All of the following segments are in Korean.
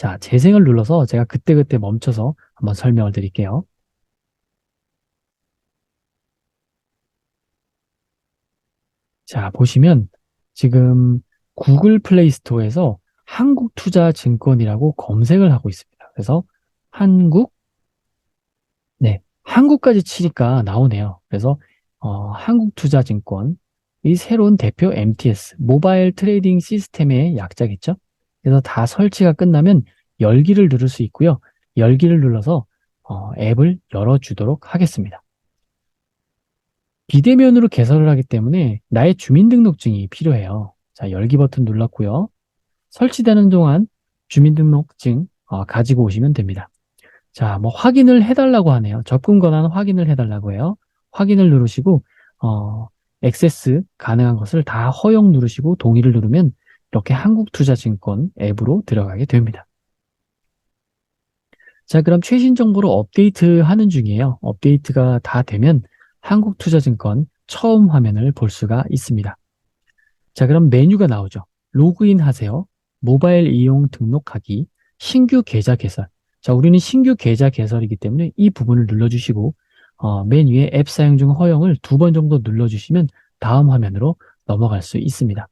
자, 재생을 눌러서 제가 그때그때 멈춰서 한번 설명을 드릴게요. 자, 보시면 지금 구글 플레이 스토어에서 한국투자증권이라고 검색을 하고 있습니다. 그래서 한국, 네, 한국까지 치니까 나오네요. 그래서 어, 한국투자증권, 이 새로운 대표 MTS, 모바일 트레이딩 시스템의 약자겠죠? 그래서 다 설치가 끝나면 열기를 누를 수 있고요. 열기를 눌러서 어, 앱을 열어주도록 하겠습니다. 비대면으로 개설을 하기 때문에 나의 주민등록증이 필요해요. 자, 열기 버튼 눌렀고요. 설치되는 동안 주민등록증 어, 가지고 오시면 됩니다. 자, 뭐 확인을 해달라고 하네요. 접근 권한 확인을 해달라고 해요. 확인을 누르시고 어, 액세스 가능한 것을 다 허용 누르시고 동의를 누르면 이렇게 한국투자증권 앱으로 들어가게 됩니다. 자, 그럼 최신 정보로 업데이트 하는 중이에요. 업데이트가 다 되면 한국투자증권 처음 화면을 볼 수가 있습니다. 자, 그럼 메뉴가 나오죠. 로그인 하세요. 모바일 이용 등록하기, 신규 계좌 개설. 자, 우리는 신규 계좌 개설이기 때문에 이 부분을 눌러주시고 어, 맨 위에 앱 사용 중 허용을 두 번 정도 눌러주시면 다음 화면으로 넘어갈 수 있습니다.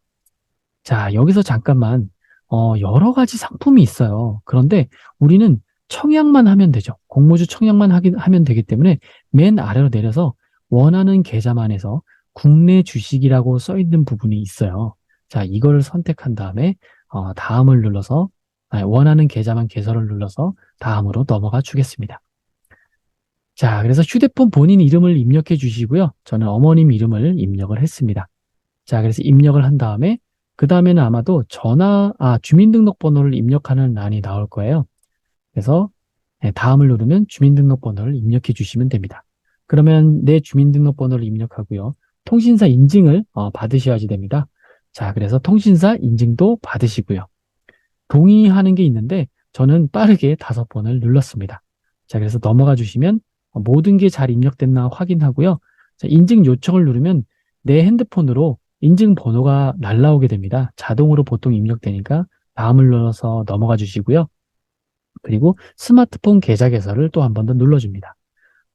자, 여기서 잠깐만 어, 여러 가지 상품이 있어요. 그런데 우리는 청약만 하면 되죠. 공모주 청약만 하기, 하면 되기 때문에 맨 아래로 내려서 원하는 계좌만 해서 국내 주식이라고 써 있는 부분이 있어요. 자, 이거를 선택한 다음에 어, 다음을 눌러서 아니, 원하는 계좌만 개설을 눌러서 다음으로 넘어가 주겠습니다. 자, 그래서 휴대폰 본인 이름을 입력해 주시고요. 저는 어머님 이름을 입력을 했습니다. 자, 그래서 입력을 한 다음에 그 다음에는 아마도 전화, 아, 주민등록번호를 입력하는 란이 나올 거예요. 그래서 네, 다음을 누르면 주민등록번호를 입력해 주시면 됩니다. 그러면 내 주민등록번호를 입력하고요. 통신사 인증을 어, 받으셔야지 됩니다. 자, 그래서 통신사 인증도 받으시고요. 동의하는 게 있는데 저는 빠르게 다섯 번을 눌렀습니다. 자, 그래서 넘어가 주시면 모든 게 잘 입력됐나 확인하고요. 자, 인증 요청을 누르면 내 핸드폰으로 인증 번호가 날라오게 됩니다. 자동으로 보통 입력되니까 다음을 눌러서 넘어가 주시고요. 그리고 스마트폰 계좌 개설을 또 한 번 더 눌러줍니다.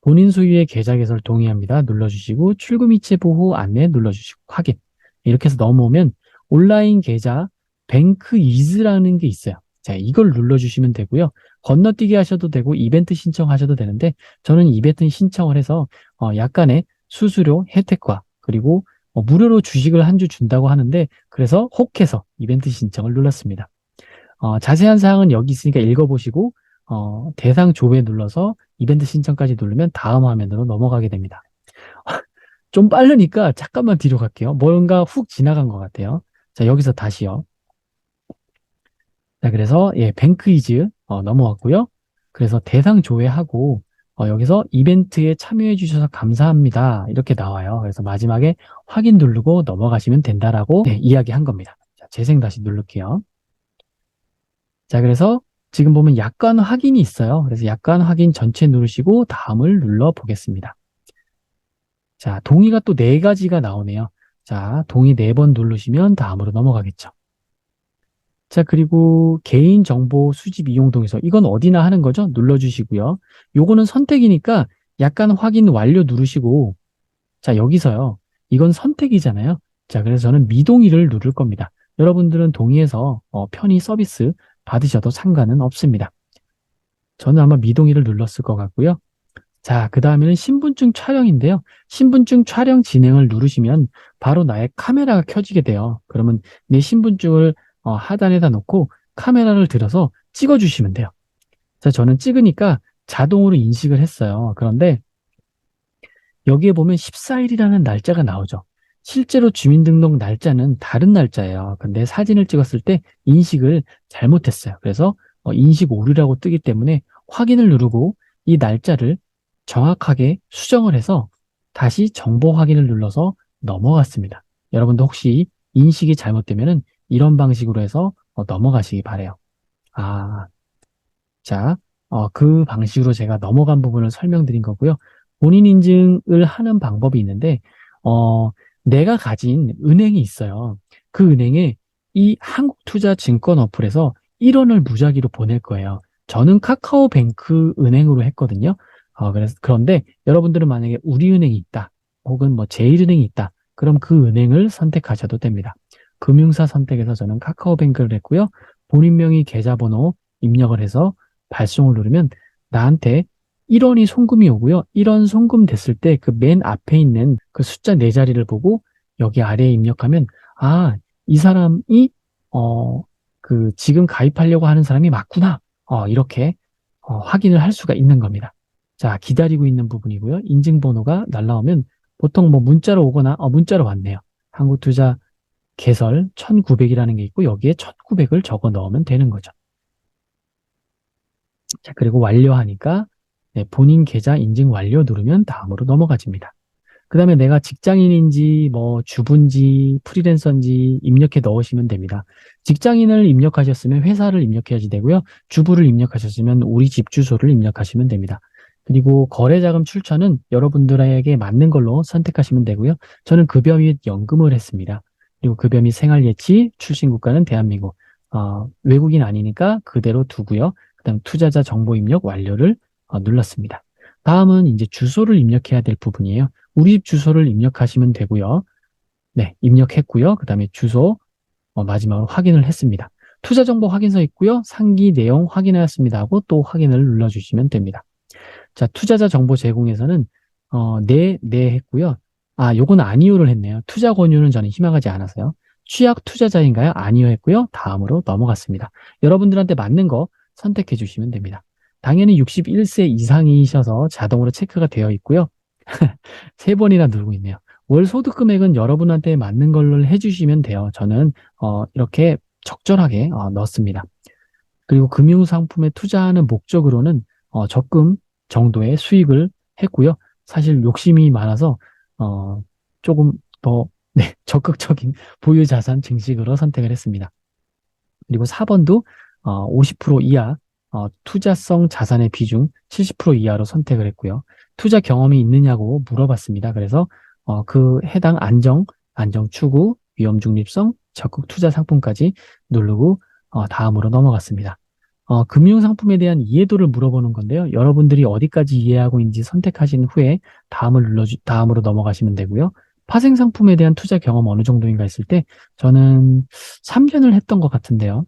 본인 소유의 계좌 개설 동의합니다. 눌러주시고 출금 이체 보호 안내 눌러주시고 확인. 이렇게 해서 넘어오면 온라인 계좌 뱅크 이즈라는 게 있어요. 자, 이걸 눌러주시면 되고요. 건너뛰기 하셔도 되고 이벤트 신청하셔도 되는데 저는 이벤트 신청을 해서 어, 약간의 수수료 혜택과 그리고 어, 무료로 주식을 한 주 준다고 하는데 그래서 혹해서 이벤트 신청을 눌렀습니다. 어, 자세한 사항은 여기 있으니까 읽어보시고 어, 대상 조회 눌러서 이벤트 신청까지 누르면 다음 화면으로 넘어가게 됩니다. 좀 빠르니까 잠깐만 뒤로 갈게요. 뭔가 훅 지나간 것 같아요. 자, 여기서 다시요. 자, 그래서 예, 뱅크이즈 어, 넘어왔고요. 그래서 대상 조회하고 어, 여기서 이벤트에 참여해 주셔서 감사합니다. 이렇게 나와요. 그래서 마지막에 확인 누르고 넘어가시면 된다라고 네, 이야기한 겁니다. 자, 재생 다시 누를게요. 자, 그래서 지금 보면 약관 확인이 있어요. 그래서 약관 확인 전체 누르시고 다음을 눌러 보겠습니다. 자, 동의가 또 네 가지가 나오네요. 자, 동의 네 번 누르시면 다음으로 넘어가겠죠. 자, 그리고 개인정보 수집 이용 동의서. 이건 어디나 하는 거죠? 눌러주시고요. 요거는 선택이니까 약간 확인 완료 누르시고 자, 여기서요. 이건 선택이잖아요. 자, 그래서 저는 미동의를 누를 겁니다. 여러분들은 동의해서 어, 편의 서비스 받으셔도 상관은 없습니다. 저는 아마 미동의를 눌렀을 것 같고요. 자, 그 다음에는 신분증 촬영인데요. 신분증 촬영 진행을 누르시면 바로 나의 카메라가 켜지게 돼요. 그러면 내 신분증을 어, 하단에다 놓고 카메라를 들어서 찍어주시면 돼요. 자, 저는 찍으니까 자동으로 인식을 했어요. 그런데 여기에 보면 14일이라는 날짜가 나오죠. 실제로 주민등록 날짜는 다른 날짜예요. 근데 사진을 찍었을 때 인식을 잘못했어요. 그래서 어, 인식 오류라고 뜨기 때문에 확인을 누르고 이 날짜를 정확하게 수정을 해서 다시 정보 확인을 눌러서 넘어갔습니다. 여러분도 혹시 인식이 잘못되면 이런 방식으로 해서 어, 넘어가시기 바래요. 아, 자, 어, 그 방식으로 제가 넘어간 부분을 설명드린 거고요. 본인 인증을 하는 방법이 있는데 어, 내가 가진 은행이 있어요. 그 은행에 이 한국투자증권 어플에서 1원을 무작위로 보낼 거예요. 저는 카카오뱅크 은행으로 했거든요. 어, 그래서 그런데 여러분들은 만약에 우리은행이 있다, 혹은 뭐 제일은행이 있다, 그럼 그 은행을 선택하셔도 됩니다. 금융사 선택해서 저는 카카오뱅크를 했고요. 본인 명의 계좌번호 입력을 해서 발송을 누르면 나한테 1원이 송금이 오고요. 1원 송금 됐을 때 그 맨 앞에 있는 그 숫자 네 자리를 보고 여기 아래에 입력하면 아, 이 사람이 어, 그 지금 가입하려고 하는 사람이 맞구나. 어, 이렇게 어, 확인을 할 수가 있는 겁니다. 자, 기다리고 있는 부분이고요. 인증번호가 날라오면 보통 뭐 문자로 오거나 어, 문자로 왔네요. 한국투자 개설 1900이라는 게 있고 여기에 1900을 적어 넣으면 되는 거죠. 자, 그리고 완료하니까 네, 본인 계좌 인증 완료 누르면 다음으로 넘어가집니다. 그 다음에 내가 직장인인지 뭐 주부인지 프리랜서인지 입력해 넣으시면 됩니다. 직장인을 입력하셨으면 회사를 입력해야지 되고요. 주부를 입력하셨으면 우리 집 주소를 입력하시면 됩니다. 그리고 거래자금 출처는 여러분들에게 맞는 걸로 선택하시면 되고요. 저는 급여 및 연금을 했습니다. 그리고 급여 및 생활 예치, 출신 국가는 대한민국. 어, 외국인 아니니까 그대로 두고요. 그 다음 투자자 정보 입력 완료를 어, 눌렀습니다. 다음은 이제 주소를 입력해야 될 부분이에요. 우리 집 주소를 입력하시면 되고요. 네, 입력했고요. 그 다음에 주소 어, 마지막으로 확인을 했습니다. 투자 정보 확인서 있고요. 상기 내용 확인하였습니다 하고 또 확인을 눌러주시면 됩니다. 자, 투자자 정보 제공에서는 어, 네, 네 했고요. 아, 요건 아니요를 했네요. 투자 권유는 저는 희망하지 않아서요. 취약 투자자인가요? 아니요 했고요. 다음으로 넘어갔습니다. 여러분들한테 맞는 거 선택해 주시면 됩니다. 당연히 61세 이상이셔서 자동으로 체크가 되어 있고요. 세 번이나 누르고 있네요. 월 소득 금액은 여러분한테 맞는 걸로 해주시면 돼요. 저는 어, 이렇게 적절하게 어, 넣습니다. 그리고 금융상품에 투자하는 목적으로는 어, 적금 정도의 수익을 했고요. 사실 욕심이 많아서 어, 조금 더 네, 적극적인 보유 자산 증식으로 선택을 했습니다. 그리고 4번도 어, 50% 이하 어, 투자성 자산의 비중 70% 이하로 선택을 했고요. 투자 경험이 있느냐고 물어봤습니다. 그래서 어, 그 해당 안정, 안정 추구, 위험 중립성, 적극 투자 상품까지 누르고 어, 다음으로 넘어갔습니다. 어, 금융상품에 대한 이해도를 물어보는 건데요. 여러분들이 어디까지 이해하고 있는지 선택하신 후에 다음을 눌러주, 다음으로 넘어가시면 되고요. 파생상품에 대한 투자 경험 어느 정도인가 했을 때 저는 3년을 했던 것 같은데요.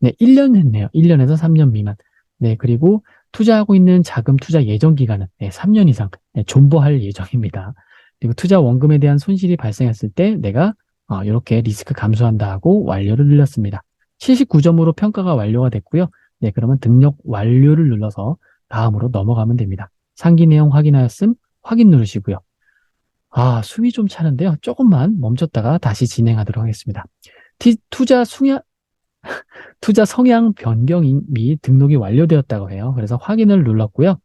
네, 1년 했네요. 1년에서 3년 미만. 네, 그리고 투자하고 있는 자금 투자 예정 기간은 네, 3년 이상 네, 존버할 예정입니다. 그리고 투자 원금에 대한 손실이 발생했을 때 내가 어, 이렇게 리스크 감소한다 하고 완료를 눌렀습니다. 79점으로 평가가 완료가 됐고요. 네, 그러면 등록 완료를 눌러서 다음으로 넘어가면 됩니다. 상기 내용 확인하였음 확인 누르시고요. 아, 숨이 좀 차는데요. 조금만 멈췄다가 다시 진행하도록 하겠습니다. 티, 투자 숭야, 투자 성향 변경 및 등록이 완료되었다고 해요. 그래서 확인을 눌렀고요.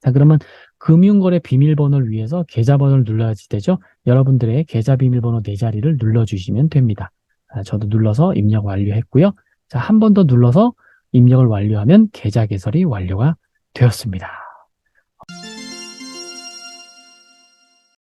자, 그러면 금융거래 비밀번호를 위해서 계좌번호를 눌러야지 되죠. 여러분들의 계좌 비밀번호 네 자리를 눌러주시면 됩니다. 자, 저도 눌러서 입력 완료했고요. 자, 한 번 더 눌러서 입력을 완료하면 계좌 개설이 완료가 되었습니다.